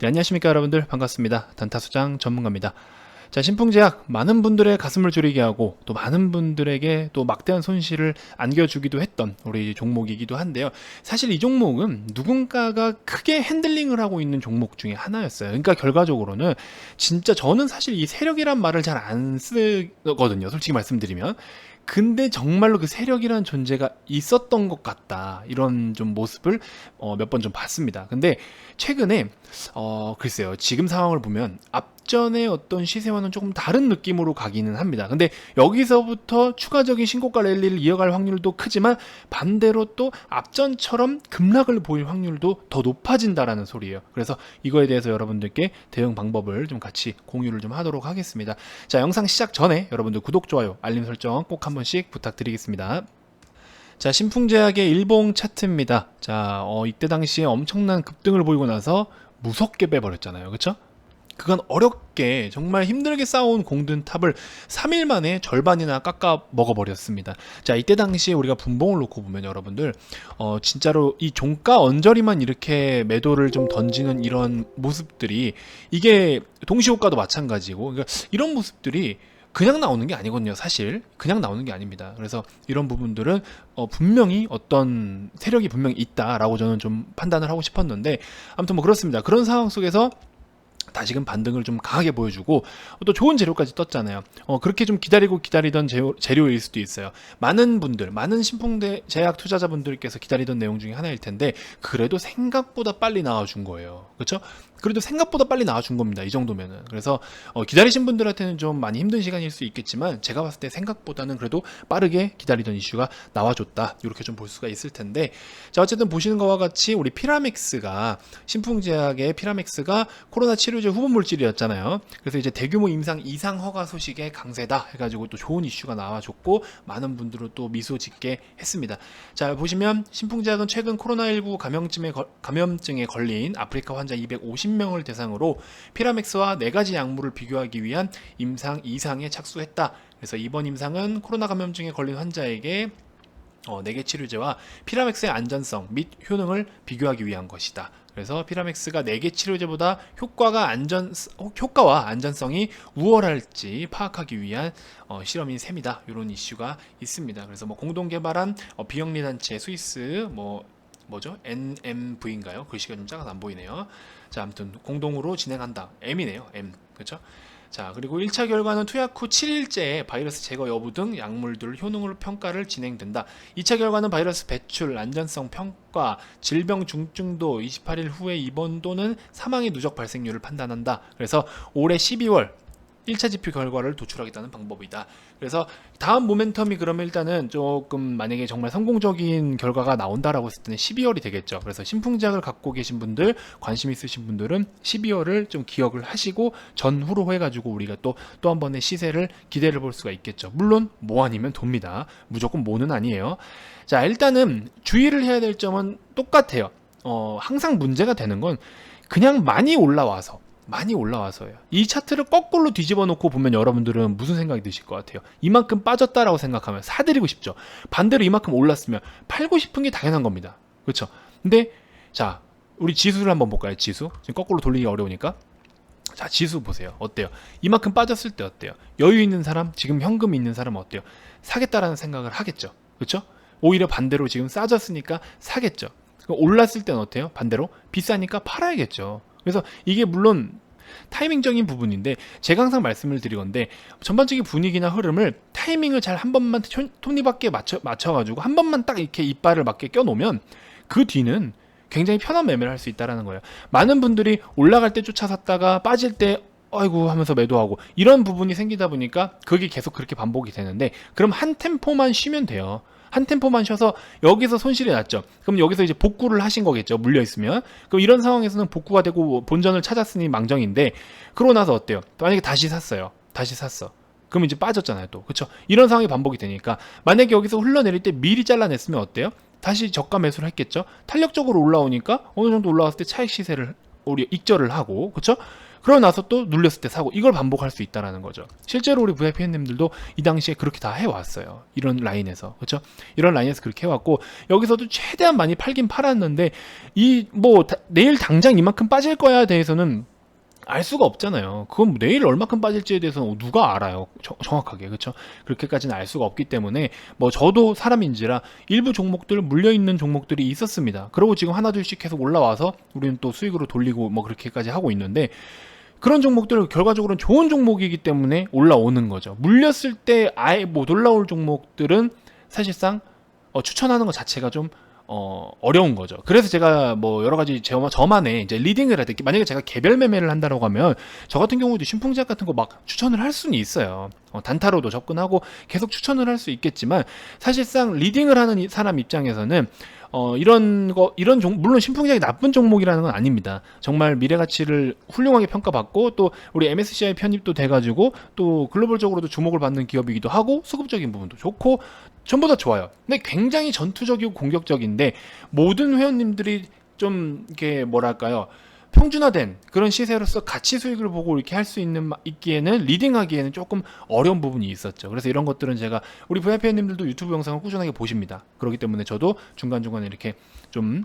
네, 안녕하십니까 여러분들 반갑습니다. 단타수장 전문가입니다. 자, 신풍제약 많은 분들의 가슴을 졸이게 하고 또 많은 분들에게 또 막대한 손실을 안겨주기도 했던 우리 종목이기도 한데요. 사실 이 종목은 누군가가 크게 핸들링을 하고 있는 종목 중에 하나였어요. 그러니까 결과적으로는 진짜 저는 사실 이 세력이란 말을 잘 안 쓰거든요. 솔직히 말씀드리면. 근데 정말로 그 세력이라는 존재가 있었던 것 같다. 이런 좀 모습을 어, 몇 번 좀 봤습니다. 근데 최근에 어, 글쎄요. 지금 상황을 보면 앞 전의 어떤 시세와는 조금 다른 느낌으로 가기는 합니다. 근데 여기서부터 추가적인 신고가 랠리를 이어갈 확률도 크지만 반대로 또 앞전처럼 급락을 보일 확률도 더 높아진다라는 소리예요. 그래서 이거에 대해서 여러분들께 대응 방법을 좀 같이 공유를 좀 하도록 하겠습니다. 자, 영상 시작 전에 여러분들 구독, 좋아요, 알림 설정 꼭 한 번씩 부탁드리겠습니다. 자, 신풍제약의 일봉 차트입니다. 자, 어, 이때 당시에 엄청난 급등을 보이고 나서 무섭게 빼버렸잖아요. 그쵸? 그건 어렵게 정말 힘들게 쌓아온 공든 탑을 3일 만에 절반이나 깎아 먹어버렸습니다. 자, 이때 당시에 우리가 분봉을 놓고 보면 여러분들, 어, 진짜로 이 종가 언저리만 이렇게 매도를 좀 던지는 이런 모습들이 이게 동시효과도 마찬가지고, 그러니까 이런 모습들이 그냥 나오는 게 아니거든요, 사실. 그냥 나오는 게 아닙니다. 그래서 이런 부분들은 어, 분명히 어떤 세력이 분명히 있다라고 저는 좀 판단을 하고 싶었는데, 아무튼 뭐 그렇습니다. 그런 상황 속에서 다시금 반등을 좀 강하게 보여주고 또 좋은 재료까지 떴잖아요. 어, 그렇게 좀 기다리고 기다리던 재료, 재료일 수도 있어요. 많은 분들, 많은 신풍대 제약 투자자분들께서 기다리던 내용 중에 하나일 텐데 그래도 생각보다 빨리 나와준 거예요. 그렇죠? 그래도 생각보다 빨리 나와준 겁니다. 이 정도면은. 그래서 어, 기다리신 분들한테는 좀 많이 힘든 시간일 수 있겠지만 제가 봤을 때 생각보다는 그래도 빠르게 기다리던 이슈가 나와줬다. 이렇게 좀 볼 수가 있을 텐데 자 어쨌든 보시는 것과 같이 우리 피라맥스가 신풍제약의 피라맥스가 코로나 치료제 후보 물질이었잖아요. 그래서 이제 대규모 임상 이상 허가 소식에 강세다 해가지고 또 좋은 이슈가 나와줬고 많은 분들은 또 미소 짓게 했습니다. 자 보시면 신풍제약은 최근 코로나19 감염증에, 걸- 감염증에 걸린 아프리카 환자 250 명을 대상으로 피라맥스와 네 가지 약물을 비교하기 위한 임상 이상에 착수했다. 그래서 이번 임상은 코로나 감염증에 걸린 환자에게 어, 4개 치료제와 피라맥스의 안전성 및 효능을 비교하기 위한 것이다. 그래서 피라맥스가 4개 치료제보다 효과가 안전 효과와 안전성이 우월할지 파악하기 위한 어, 실험인 셈이다. 이런 이슈가 있습니다. 그래서 뭐 공동 개발한 어, 비영리 단체 스위스 뭐 뭐죠? NMV인가요? 글씨가 좀 작아서 안 보이네요. 자, 아무튼 공동으로 진행한다. M이네요. M. 그렇죠? 자, 그리고 1차 결과는 투약 후 7일째에 바이러스 제거 여부 등 약물들 효능을 평가를 진행된다. 2차 결과는 바이러스 배출, 안전성 평가, 질병 중증도 28일 후에 입원 또는 사망의 누적 발생률을 판단한다. 그래서 올해 12월 1차 지표 결과를 도출하겠다는 방법이다. 그래서 다음 모멘텀이 그러면 일단은 조금 만약에 정말 성공적인 결과가 나온다라고 했을 때는 12월이 되겠죠. 그래서 신풍작을 갖고 계신 분들, 관심 있으신 분들은 12월을 좀 기억을 하시고 전후로 해가지고 우리가 또 또 한 번의 시세를 기대를 볼 수가 있겠죠. 물론 뭐 아니면 돕니다. 무조건 뭐는 아니에요. 자 일단은 주의를 해야 될 점은 똑같아요. 어 항상 문제가 되는 건 그냥 많이 올라와서 많이 올라와서요. 이 차트를 거꾸로 뒤집어 놓고 보면 여러분들은 무슨 생각이 드실 것 같아요? 이만큼 빠졌다라고 생각하면 사드리고 싶죠. 반대로 이만큼 올랐으면 팔고 싶은 게 당연한 겁니다. 그렇죠? 근데 자, 우리 지수를 한번 볼까요? 지수. 지금 거꾸로 돌리기 어려우니까. 자, 지수 보세요. 어때요? 이만큼 빠졌을 때 어때요? 여유 있는 사람, 지금 현금 있는 사람 어때요? 사겠다라는 생각을 하겠죠. 그렇죠? 오히려 반대로 지금 싸졌으니까 사겠죠. 올랐을 때는 어때요? 반대로 비싸니까 팔아야겠죠. 그래서 이게 물론 타이밍적인 부분인데 제가 항상 말씀을 드리건데 전반적인 분위기나 흐름을 타이밍을 잘 한 번만 톱- 톱니바퀴에 맞춰 맞춰가지고 한 번만 딱 이렇게 이빨을 맞게 껴놓으면 그 뒤는 굉장히 편한 매매를 할 수 있다라는 거예요. 많은 분들이 올라갈 때 쫓아 샀다가 빠질 때 아이고 하면서 매도하고 이런 부분이 생기다 보니까 그게 계속 그렇게 반복이 되는데 그럼 한 템포만 쉬면 돼요. 한 템포만 쉬어서 여기서 손실이 났죠. 그럼 여기서 이제 복구를 하신 거겠죠. 물려 있으면. 그럼 이런 상황에서는 복구가 되고 본전을 찾았으니 망정인데 그러고 나서 어때요? 만약에 다시 샀어요. 다시 샀어. 그럼 이제 빠졌잖아요, 또. 그렇죠? 이런 상황이 반복이 되니까 만약에 여기서 흘러내릴 때 미리 잘라냈으면 어때요? 다시 저가 매수를 했겠죠. 탄력적으로 올라오니까 어느 정도 올라왔을 때 차익 시세를 우리 익절을 하고 그렇죠? 그러고 나서 또 눌렸을 때 사고 이걸 반복할 수 있다라는 거죠. 실제로 우리 VIP님들도 이 당시에 그렇게 다 해왔어요. 이런 라인에서 그렇죠? 이런 라인에서 그렇게 해왔고 여기서도 최대한 많이 팔긴 팔았는데 이 뭐 내일 당장 이만큼 빠질 거야 대해서는 알 수가 없잖아요. 그건 뭐 내일 얼마큼 빠질지에 대해서는 누가 알아요. 저- 정확하게. 그렇죠? 그렇게까지는 알 수가 없기 때문에 뭐 저도 사람인지라 일부 종목들 물려 있는 종목들이 있었습니다. 그리고 지금 하나 둘씩 계속 올라와서 우리는 또 수익으로 돌리고 뭐 그렇게까지 하고 있는데 그런 종목들 결과적으로는 좋은 종목이기 때문에 올라오는 거죠. 물렸을 때 아예 못 올라올 종목들은 사실상 어, 추천하는 것 자체가 좀 어, 어려운 거죠. 그래서 제가 뭐 여러 가지 저, 저만의 이제 리딩을 할 때, 만약에 제가 개별 매매를 한다라고 하면 저 같은 경우도 신풍제약 같은 거 막 추천을 할 수는 있어요. 어, 단타로도 접근하고 계속 추천을 할 수 있겠지만 사실상 리딩을 하는 이 사람 입장에서는 어, 이런 거, 이런 종, 물론 신풍제약이 나쁜 종목이라는 건 아닙니다. 정말 미래 가치를 훌륭하게 평가받고 또 우리 MSCI 편입도 돼가지고 또 글로벌적으로도 주목을 받는 기업이기도 하고 수급적인 부분도 좋고 전부 다 좋아요. 근데 굉장히 전투적이고 공격적인데 모든 회원님들이 좀 이게 뭐랄까요? 평준화된 그런 시세로서 가치 수익을 보고 이렇게 할 수 있는 마- 있기에는 리딩하기에는 조금 어려운 부분이 있었죠. 그래서 이런 것들은 제가 우리 VIP님들도 유튜브 영상을 꾸준하게 보십니다. 그렇기 때문에 저도 중간 중간에 이렇게 좀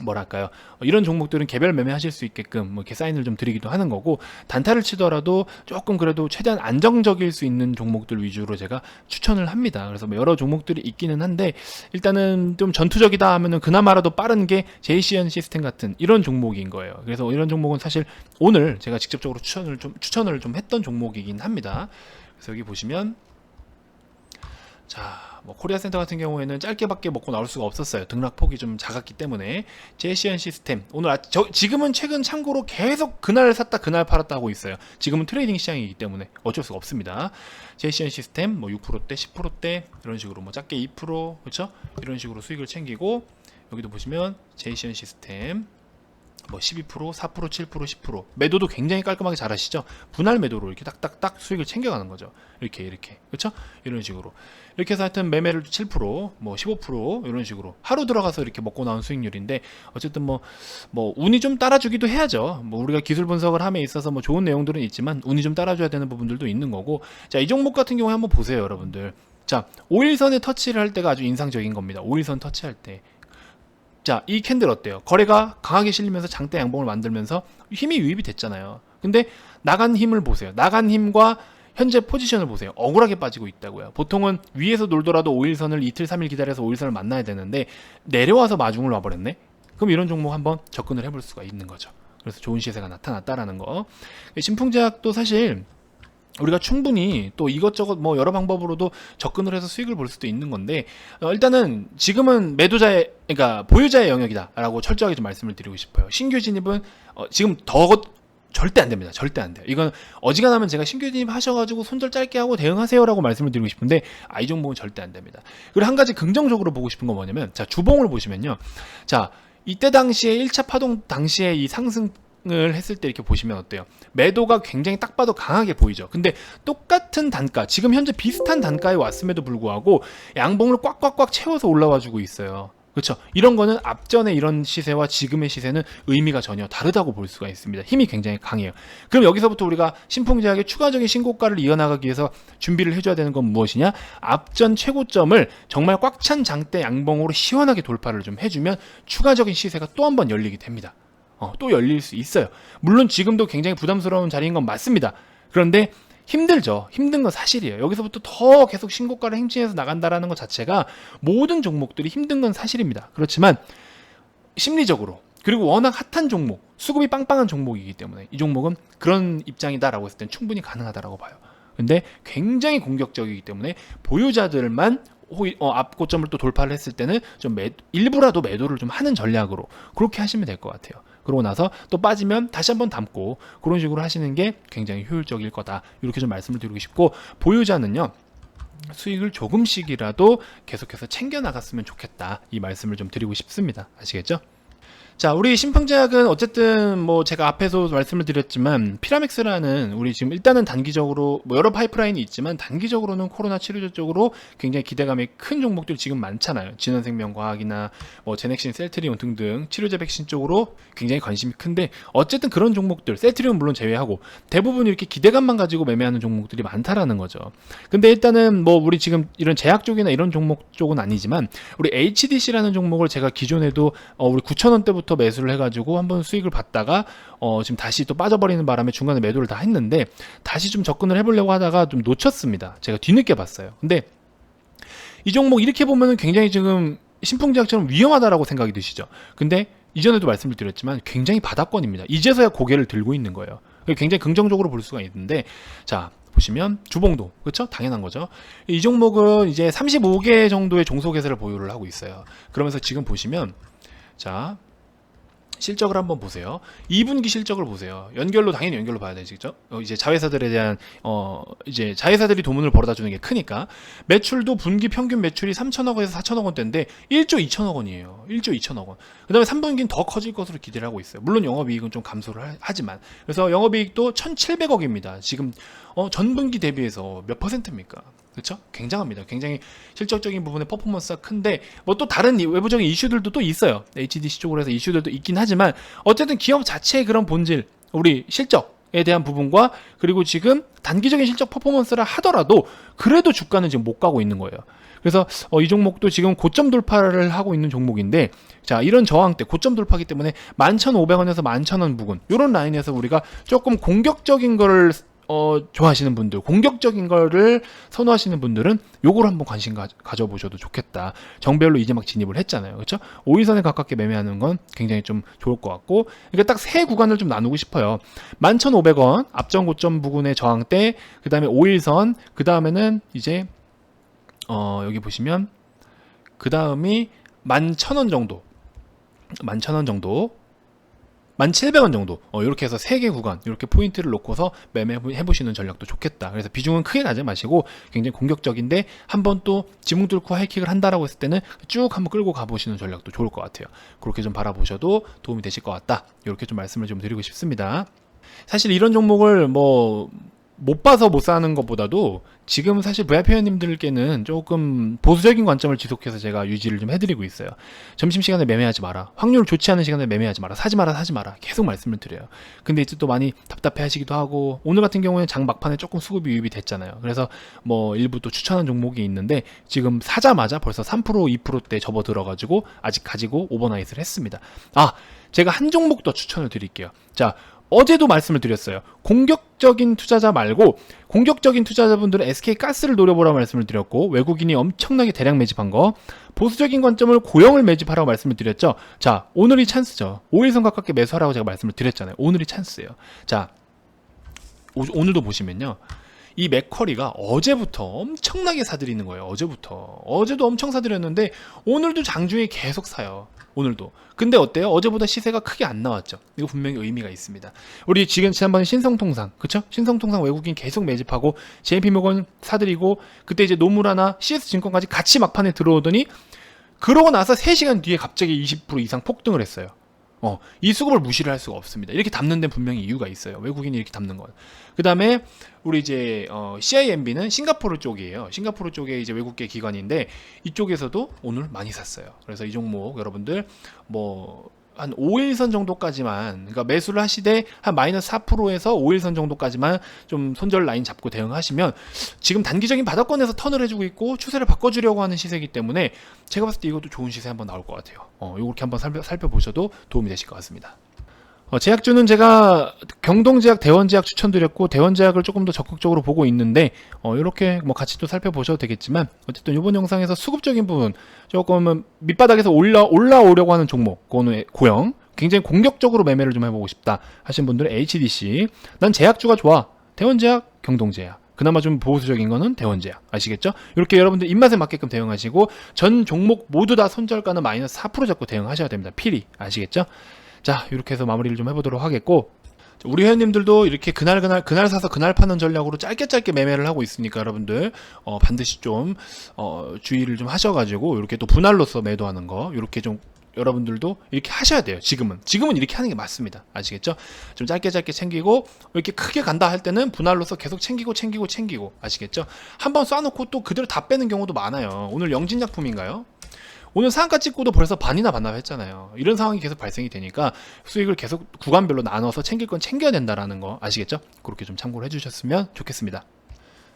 뭐랄까요 어, 이런 종목들은 개별 매매하실 수 있게끔 뭐 이렇게 사인을 좀 드리기도 하는 거고 단타를 치더라도 조금 그래도 최대한 안정적일 수 있는 종목들 위주로 제가 추천을 합니다. 그래서 뭐 여러 종목들이 있기는 한데 일단은 좀 전투적이다 하면은 그나마라도 빠른 게 JCN 시스템 같은 이런 종목인 거예요. 그래서 이런 종목은 사실 오늘 제가 직접적으로 추천을 좀 추천을 좀 했던 종목이긴 합니다. 그래서 여기 보시면 자, 뭐 코리아 센터 같은 경우에는 짧게밖에 먹고 나올 수가 없었어요. 등락폭이 좀 작았기 때문에 제시안 시스템 오늘 아, 저, 지금은 최근 참고로 계속 그날 샀다 그날 팔았다 하고 있어요. 지금은 트레이딩 시장이기 때문에 어쩔 수가 없습니다. 제시안 시스템 뭐 6%대, 10%대 이런 식으로 뭐 작게 2% 그렇죠? 이런 식으로 수익을 챙기고 여기도 보시면 제시안 시스템 뭐 12%, 4%, 7%, 10% 매도도 굉장히 깔끔하게 잘 하시죠. 분할 매도로 이렇게 딱딱딱 수익을 챙겨가는 거죠. 이렇게 이렇게 그렇죠? 이런 식으로 이렇게 해서 하여튼 매매를 7%, 뭐 15% 이런 식으로 하루 들어가서 이렇게 먹고 나온 수익률인데 어쨌든 뭐뭐 운이 좀 따라주기도 해야죠. 뭐 우리가 기술 분석을 함에 있어서 뭐 좋은 내용들은 있지만 운이 좀 따라줘야 되는 부분들도 있는 거고 자 이 종목 같은 경우에 한번 보세요, 여러분들. 자 5일선에 터치를 할 때가 아주 인상적인 겁니다. 5일선 터치할 때. 자, 이 캔들 어때요? 거래가 강하게 실리면서 장대 양봉을 만들면서 힘이 유입이 됐잖아요. 근데 나간 힘을 보세요. 나간 힘과 현재 포지션을 보세요. 억울하게 빠지고 있다고요. 보통은 위에서 놀더라도 5일선을 이틀, 3일 기다려서 5일선을 만나야 되는데 내려와서 마중을 와버렸네? 그럼 이런 종목 한번 접근을 해볼 수가 있는 거죠. 그래서 좋은 시세가 나타났다라는 거. 신풍제약도 사실 우리가 충분히 또 이것저것 뭐 여러 방법으로도 접근을 해서 수익을 볼 수도 있는 건데 어, 일단은 지금은 매도자의 그러니까 보유자의 영역이다라고 철저하게 좀 말씀을 드리고 싶어요. 신규 진입은 어, 지금 더 절대 안 됩니다. 절대 안 돼요. 이건 어지간하면 제가 신규 진입 하셔가지고 손절 짧게 하고 대응하세요라고 말씀을 드리고 싶은데 아, 이 종목은 절대 안 됩니다. 그리고 한 가지 긍정적으로 보고 싶은 건 뭐냐면 자 주봉을 보시면요. 자 이때 당시에 1차 파동 당시에 이 상승 을 했을 때 이렇게 보시면 어때요? 매도가 굉장히 딱 봐도 강하게 보이죠. 근데 똑같은 단가, 지금 현재 비슷한 단가에 왔음에도 불구하고 양봉을 꽉꽉꽉 채워서 올라와 주고 있어요. 그렇죠. 이런 거는 앞전에 이런 시세와 지금의 시세는 의미가 전혀 다르다고 볼 수가 있습니다. 힘이 굉장히 강해요. 그럼 여기서부터 우리가 신풍제약의 추가적인 신고가를 이어나가기 위해서 준비를 해줘야 되는 건 무엇이냐? 앞전 최고점을 정말 꽉 찬 장대 양봉으로 시원하게 돌파를 좀 해주면 추가적인 시세가 또 한 번 열리게 됩니다. 어, 또 열릴 수 있어요. 물론 지금도 굉장히 부담스러운 자리인 건 맞습니다. 그런데 힘들죠. 힘든 건 사실이에요. 여기서부터 더 계속 신고가를 행진해서 나간다라는 것 자체가 모든 종목들이 힘든 건 사실입니다. 그렇지만 심리적으로 그리고 워낙 핫한 종목, 수급이 빵빵한 종목이기 때문에 이 종목은 그런 입장이다라고 했을 땐 충분히 가능하다라고 봐요. 근데 굉장히 공격적이기 때문에 보유자들만 어, 앞 고점을 또 돌파를 했을 때는 좀 매, 일부라도 매도를 좀 하는 전략으로 그렇게 하시면 될 것 같아요. 그러고 나서 또 빠지면 다시 한번 담고 그런 식으로 하시는 게 굉장히 효율적일 거다. 이렇게 좀 말씀을 드리고 싶고 보유자는요. 수익을 조금씩이라도 계속해서 챙겨 나갔으면 좋겠다. 이 말씀을 좀 드리고 싶습니다. 아시겠죠? 자, 우리 신풍제약은 어쨌든 뭐 제가 앞에서 말씀을 드렸지만 피라맥스라는 우리 지금 일단은 단기적으로 뭐 여러 파이프라인이 있지만 단기적으로는 코로나 치료제 쪽으로 굉장히 기대감이 큰 종목들이 지금 많잖아요. 진원생명과학이나 뭐 제넥신, 셀트리온 등등 치료제 백신 쪽으로 굉장히 관심이 큰데 어쨌든 그런 종목들 셀트리온 물론 제외하고 대부분 이렇게 기대감만 가지고 매매하는 종목들이 많다라는 거죠. 근데 일단은 뭐 우리 지금 이런 제약 쪽이나 이런 종목 쪽은 아니지만 우리 HDC라는 종목을 제가 기존에도 어 우리 9,000원대부터 매수를 해가지고 한번 수익을 받다가 어 지금 다시 또 빠져버리는 바람에 중간에 매도를 다 했는데 다시 좀 접근을 해보려고 하다가 좀 놓쳤습니다. 제가 뒤늦게 봤어요. 근데 이 종목 이렇게 보면은 굉장히 지금 신풍제약처럼 위험하다라고 생각이 드시죠. 근데 이전에도 말씀을 드렸지만 굉장히 바닥권입니다. 이제서야 고개를 들고 있는 거예요. 굉장히 긍정적으로 볼 수가 있는데 자 보시면 주봉도 그렇죠 당연한 거죠 이 종목은 이제 35개 정도의 종속회사를 보유를 하고 있어요 그러면서 지금 보시면 자 실적을 한번 보세요. 2분기 실적을 보세요. 연결로 당연히 연결로 봐야 되죠. 어, 이제 자회사들에 대한 어 이제 자회사들이 도문을 벌어다 주는 게 크니까 매출도 분기 평균 매출이 3천억 원에서 4천억 원대인데 1조 2천억 원이에요. 1조 2천억 원. 그다음에 3분기는 더 커질 것으로 기대를 하고 있어요. 물론 영업이익은 좀 감소를 하- 하지만 그래서 영업이익도 1,700억입니다. 지금 어 전분기 대비해서 몇 퍼센트입니까? 그렇죠? 굉장합니다. 굉장히 실적적인 부분의 퍼포먼스가 큰데 뭐 또 다른 이- 외부적인 이슈들도 또 있어요. HDC 쪽으로 해서 이슈들도 있긴 하지만 어쨌든 기업 자체의 그런 본질, 우리 실적에 대한 부분과 그리고 지금 단기적인 실적 퍼포먼스라 하더라도 그래도 주가는 지금 못 가고 있는 거예요. 그래서 어, 이 종목도 지금 고점 돌파를 하고 있는 종목인데 자 이런 저항 때 고점 돌파기 때문에 11,500원에서 11,000원 부근 이런 라인에서 우리가 조금 공격적인 거를 어, 좋아하시는 분들, 공격적인 거를 선호하시는 분들은 요걸 한번 관심 가, 져보셔도 좋겠다. 정별로 이제 막 진입을 했잖아요. 그렇죠? 5일선에 가깝게 매매하는 건 굉장히 좀 좋을 것 같고, 그러니까 딱 세 구간을 좀 나누고 싶어요. 11,500원, 앞전 고점 부근의 저항대, 그 다음에 5일선, 그 다음에는 이제, 어, 여기 보시면, 그 다음이 11,000원 정도. 11,000원 정도. 1,700원 정도. 어, 이렇게 해서 3개 구간, 이렇게 포인트를 놓고서 매매해보시는 전략도 좋겠다. 그래서 비중은 크게 나지 마시고 굉장히 공격적인데 한번 또 지붕 뚫고 하이킥을 한다라고 했을 때는 쭉 한번 끌고 가보시는 전략도 좋을 것 같아요. 그렇게 좀 바라보셔도 도움이 되실 것 같다. 이렇게 좀 말씀을 좀 드리고 싶습니다. 사실 이런 종목을 뭐 못 봐서 못 사는 것보다도 지금 사실 VIP 회원님들께는 조금 보수적인 관점을 지속해서 제가 유지를 좀 해드리고 있어요. 점심시간에 매매하지 마라. 확률 좋지 않은 시간에 매매하지 마라. 사지 마라, 사지 마라. 계속 말씀을 드려요. 근데 이제 또 많이 답답해 하시기도 하고, 오늘 같은 경우에는 장 막판에 조금 수급이 유입이 됐잖아요. 그래서 뭐 일부 또 추천한 종목이 있는데, 지금 사자마자 벌써 3% 2%대 접어 들어가지고, 아직 가지고 오버나이트를 했습니다. 아, 제가 한 종목 더 추천을 드릴게요. 자, 어제도 말씀을 드렸어요. 공격적인 투자자 말고 공격적인 투자자분들은 SK 가스를 노려보라고 말씀을 드렸고 외국인이 엄청나게 대량 매집한 거 보수적인 관점을 고영을 매집하라고 말씀을 드렸죠. 자 오늘이 찬스죠. 5일선 가깝게 매수하라고 제가 말씀을 드렸잖아요. 오늘이 찬스예요. 자 오, 오늘도 보시면요. 이 맥커리가 어제부터 엄청나게 사들이는 거예요. 어제부터. 어제도 엄청 사들였는데 오늘도 장중에 계속 사요. 오늘도. 근데 어때요? 어제보다 시세가 크게 안 나왔죠. 이거 분명히 의미가 있습니다. 우리 지금 지난번에 신성통상, 그쵸? 신성통상 외국인 계속 매집하고 JP모건 사들이고 그때 이제 노무라나 CS증권까지 같이 막판에 들어오더니 그러고 나서 3시간 뒤에 갑자기 20% 이상 폭등을 했어요. 어, 이 수급을 무시를 할 수가 없습니다. 이렇게 담는 데는 분명히 이유가 있어요. 외국인이 이렇게 담는 건. 그 다음에 우리 이제 어, CIMB는 싱가포르 쪽이에요. 싱가포르 쪽에 이제 외국계 기관인데 이쪽에서도 오늘 많이 샀어요. 그래서 이 종목 여러분들 뭐 한 5일선 정도까지만 그러니까 매수를 하시되 한 마이너스 4%에서 5일선 정도까지만 좀 손절 라인 잡고 대응하시면 지금 단기적인 바닥권에서 턴을 해주고 있고 추세를 바꿔주려고 하는 시세이기 때문에 제가 봤을 때 이것도 좋은 시세 한번 나올 것 같아요. 어, 이렇게 한번 살펴, 살펴보셔도 도움이 되실 것 같습니다. 어, 제약주는 제가 경동제약, 대원제약 추천드렸고 대원제약을 조금 더 적극적으로 보고 있는데 어, 이렇게 뭐 같이 또 살펴보셔도 되겠지만 어쨌든 이번 영상에서 수급적인 부분 조금은 밑바닥에서 올라 올라오려고 하는 종목, 그거는 고영 굉장히 공격적으로 매매를 좀 해보고 싶다 하신 분들은 HDC 난 제약주가 좋아 대원제약, 경동제약 그나마 좀 보수적인 거는 대원제약 아시겠죠? 이렇게 여러분들 입맛에 맞게끔 대응하시고 전 종목 모두 다 손절가는 마이너스 4% 잡고 대응하셔야 됩니다. 필히 아시겠죠? 자 이렇게 해서 마무리를 좀 해보도록 하겠고 우리 회원님들도 이렇게 그날 그날 그날 사서 그날 파는 전략으로 짧게 짧게 매매를 하고 있으니까 여러분들 어, 반드시 좀 어, 주의를 좀 하셔가지고 이렇게 또 분할로서 매도하는 거 이렇게 좀 여러분들도 이렇게 하셔야 돼요. 지금은 지금은 이렇게 하는 게 맞습니다. 아시겠죠? 좀 짧게 짧게 챙기고 이렇게 크게 간다 할 때는 분할로서 계속 챙기고 챙기고 챙기고 아시겠죠? 한번 쏴놓고 또 그대로 다 빼는 경우도 많아요. 오늘 영진약품인가요? 오늘 상한가 찍고도 벌써 반이나 반납했잖아요. 이런 상황이 계속 발생이 되니까 수익을 계속 구간별로 나눠서 챙길 건 챙겨야 된다라는 거 아시겠죠? 그렇게 좀 참고를 해주셨으면 좋겠습니다.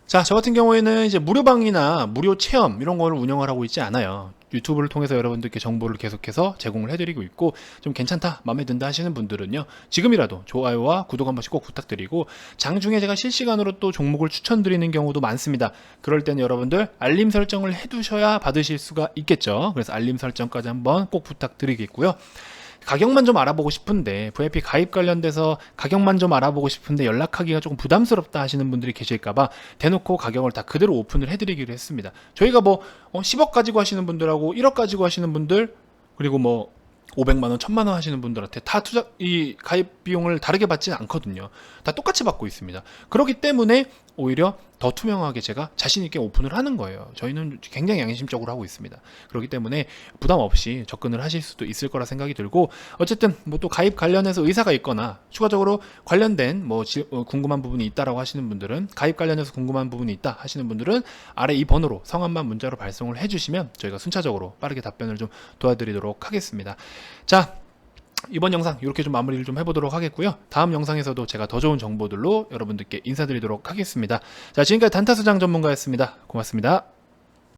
자, 저 같은 경우에는 이제 무료방이나 무료 체험 이런 거를 운영을 하고 있지 않아요. 유튜브를 통해서 여러분들께 정보를 계속해서 제공을 해드리고 있고 좀 괜찮다, 마음에 든다 하시는 분들은요. 지금이라도 좋아요와 구독 한 번씩 꼭 부탁드리고 장중에 제가 실시간으로 또 종목을 추천드리는 경우도 많습니다. 그럴 때는 여러분들 알림 설정을 해두셔야 받으실 수가 있겠죠. 그래서 알림 설정까지 한번 꼭 부탁드리겠고요. 가격만 좀 알아보고 싶은데 VIP 가입 관련돼서 가격만 좀 알아보고 싶은데 연락하기가 조금 부담스럽다 하시는 분들이 계실까봐 대놓고 가격을 다 그대로 오픈을 해드리기로 했습니다. 저희가 뭐 어, 10억 가지고 하시는 분들하고 1억 가지고 하시는 분들 그리고 뭐 500만 원, 1000만 원 하시는 분들한테 다 투자 이 가입 비용을 다르게 받지는 않거든요. 다 똑같이 받고 있습니다. 그렇기 때문에 오히려 더 투명하게 제가 자신 있게 오픈을 하는 거예요. 저희는 굉장히 양심적으로 하고 있습니다. 그렇기 때문에 부담 없이 접근을 하실 수도 있을 거라 생각이 들고 어쨌든 뭐 또 가입 관련해서 의사가 있거나 추가적으로 관련된 뭐 지- 어, 궁금한 부분이 있다라고 하시는 분들은 가입 관련해서 궁금한 부분이 있다 하시는 분들은 아래 이 번호로 성함만 문자로 발송을 해주시면 저희가 순차적으로 빠르게 답변을 좀 도와드리도록 하겠습니다. 자. 이번 영상 이렇게 좀 마무리를 좀 해보도록 하겠고요. 다음 영상에서도 제가 더 좋은 정보들로 여러분들께 인사드리도록 하겠습니다. 자, 지금까지 단타수장 전문가였습니다. 고맙습니다.